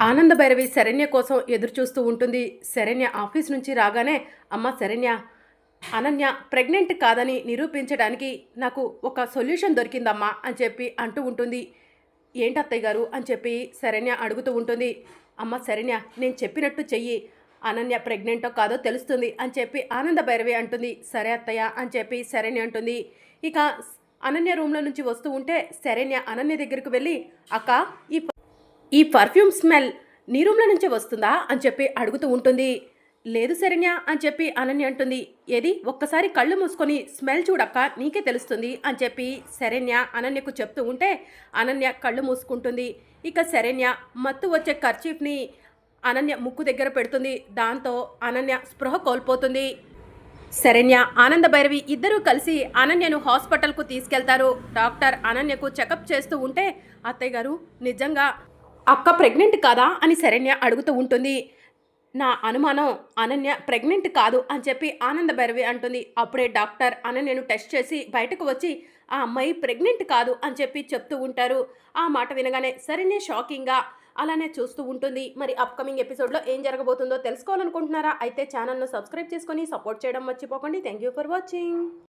ఆనంద భైరవి శరణ్య కోసం ఎదురుచూస్తూ ఉంటుంది. శరణ్య ఆఫీస్ నుంచి రాగానే అమ్మ శరణ్య అనన్య ప్రెగ్నెంట్ కాదని నిరూపించడానికి నాకు ఒక సొల్యూషన్ దొరికిందమ్మా అని చెప్పి అంటూ ఉంటుంది. ఏంటి అత్తయ్య గారు? అని చెప్పి శరణ్య అడుగుతూ ఉంటుంది. అమ్మ శరణ్య నేను చెప్పినట్టు చెయ్యి. అనన్య ప్రెగ్నెంటో కాదో తెలుస్తుంది అని చెప్పి ఆనంద భైరవి అంటుంది. సరే అత్తయ్య అని చెప్పి శరణ్య అంటుంది. ఇక అనన్య రూమ్లో నుంచి వస్తూ ఉంటే శరణ్య అనన్య దగ్గరికి వెళ్ళి అక్క ఈ ఈ పర్ఫ్యూమ్ స్మెల్ నీ రూమ్లో నుంచే వస్తుందా అని చెప్పి అడుగుతూ ఉంటుంది. లేదు శరణ్య అని చెప్పి అనన్య అంటుంది. ఏది? ఒక్కసారి కళ్ళు మూసుకొని స్మెల్ చూడక్క నీకే తెలుస్తుంది అని చెప్పి శరణ్య అనన్యకు చెప్తూ ఉంటే అనన్య కళ్ళు మూసుకుంటుంది. ఇక శరణ్య మత్తు వచ్చే ఖర్చీఫ్ని అనన్య ముక్కు దగ్గర పెడుతుంది. దాంతో అనన్య స్పృహ కోల్పోతుంది. శరణ్య ఆనంద భైరవి ఇద్దరూ కలిసి అనన్యను హాస్పిటల్కు తీసుకెళ్తారు. డాక్టర్ అనన్యకు చెకప్ చేస్తూ ఉంటే అత్తయ్య గారు నిజంగా అక్క ప్రెగ్నెంట్ కాదా అని శరణ్య అడుగుతూ ఉంటుంది. నా అనుమానం అనన్య ప్రెగ్నెంట్ కాదు అని చెప్పి ఆనంద భైరవి అంటుంది. అప్పుడే డాక్టర్ అనన్యను టెస్ట్ చేసి బయటకు వచ్చి ఆ అమ్మాయి ప్రెగ్నెంట్ కాదు అని చెప్పి చెప్తూ ఉంటారు. ఆ మాట వినగానే శరణ్య షాకింగ్గా అలానే చూస్తూ ఉంటుంది. మరి అప్కమింగ్ ఎపిసోడ్లో ఏం జరగబోతుందో తెలుసుకోవాలనుకుంటున్నారా? అయితే ఛానల్ను సబ్స్క్రైబ్ చేసుకొని సపోర్ట్ చేయడం మర్చిపోకండి. Thank you for watching